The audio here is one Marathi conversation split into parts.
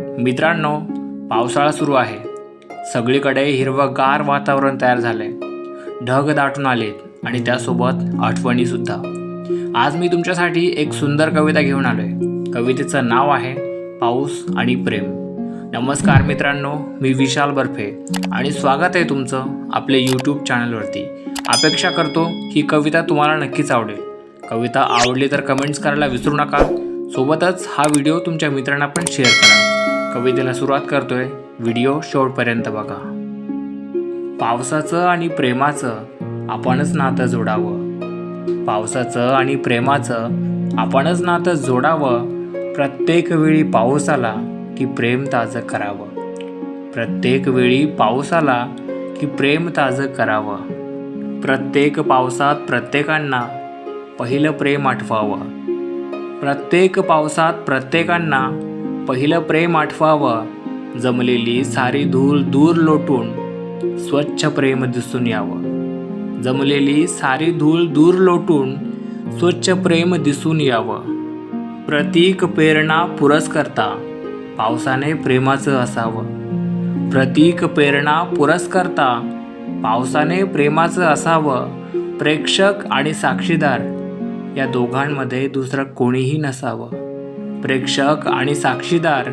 मित्रांनो पावसाळा सुरू आहे. सगळीकडे हिरवंगार वातावरण तयार झालंय. ढग दाटून आलेत आणि त्यासोबत आठवणीसुद्धा आज मी तुमच्यासाठी एक सुंदर कविता घेऊन आलोय. कवितेचं नाव आहे पाऊस आणि प्रेम. नमस्कार मित्रांनो मी विशाल बर्फे आणि स्वागत आहे तुमचं आपले यूट्यूब चॅनलवरती अपेक्षा करतो ही कविता तुम्हाला नक्कीच आवडेल. कविता आवडली तर कमेंट्स करायला विसरू नका. सोबतच हा व्हिडिओ तुमच्या मित्रांना पण शेअर करा. कवितेला सुरुवात करतोय. व्हिडिओ शेवटपर्यंत बघा. पावसाचं आणि प्रेमाचं आपणच नातं जोडावं. पावसाचं आणि प्रेमाचं आपणच नातं जोडावं. प्रत्येक वेळी पाऊस आला की प्रेम ताजं करावं. प्रत्येक वेळी पाऊस आला की प्रेम ताजं करावं. प्रत्येक पावसात प्रत्येकांना पहिलं प्रेम आठवावं. प्रत्येक पावसात प्रत्येकांना पहिलं प्रेम आठवावं. जमलेली सारी धूळ दूर लोटून स्वच्छ प्रेम दिसून यावं. जमलेली सारी धूळ दूर लोटून स्वच्छ प्रेम दिसून यावं. प्रतीक प्रेरणा पुरस्कर्ता पावसाने प्रेमाचं असावं. प्रतीक प्रेरणा पुरस्कर्ता पावसाने प्रेमाचं असावं. प्रेक्षक आणि साक्षीदार या दोघांमध्ये दुसरं कोणीही नसावं. प्रेक्षक आणि साक्षीदार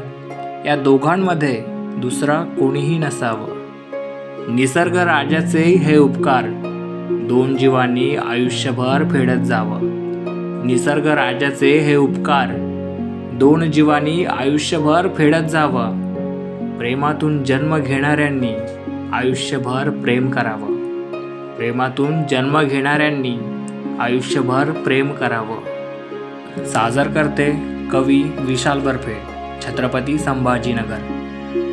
या दोघांमध्ये दुसरा कोणीही नसावं. निसर्ग राजाचे हे उपकार दोन जीवांनी आयुष्यभर फेडत जावं. निसर्ग राजाचे हे उपकार दोन जीवांनी आयुष्यभर फेडत जावं. प्रेमातून जन्म घेणाऱ्यांनी आयुष्यभर प्रेम करावं. प्रेमातून जन्म घेणाऱ्यांनी आयुष्यभर प्रेम करावं. सादर करते कवी विशाल बर्फे छत्रपती संभाजीनगर.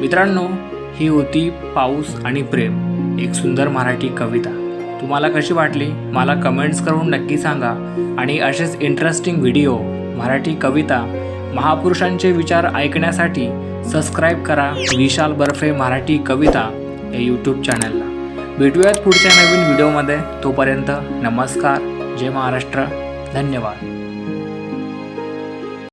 मित्रांनो ही होती पाऊस आणि प्रेम एक सुंदर मराठी कविता. तुम्हाला कशी वाटली? मला कमेंट्स करून नक्की सांगा. आणि असेच इंटरेस्टिंग व्हिडिओ मराठी कविता महापुरुषांचे विचार ऐकण्यासाठी सबस्क्राईब करा विशाल बर्फे मराठी कविता या यूट्यूब चॅनलला भेटूयात पुढच्या नवीन व्हिडिओमध्ये तोपर्यंत नमस्कार. जय महाराष्ट्र. धन्यवाद.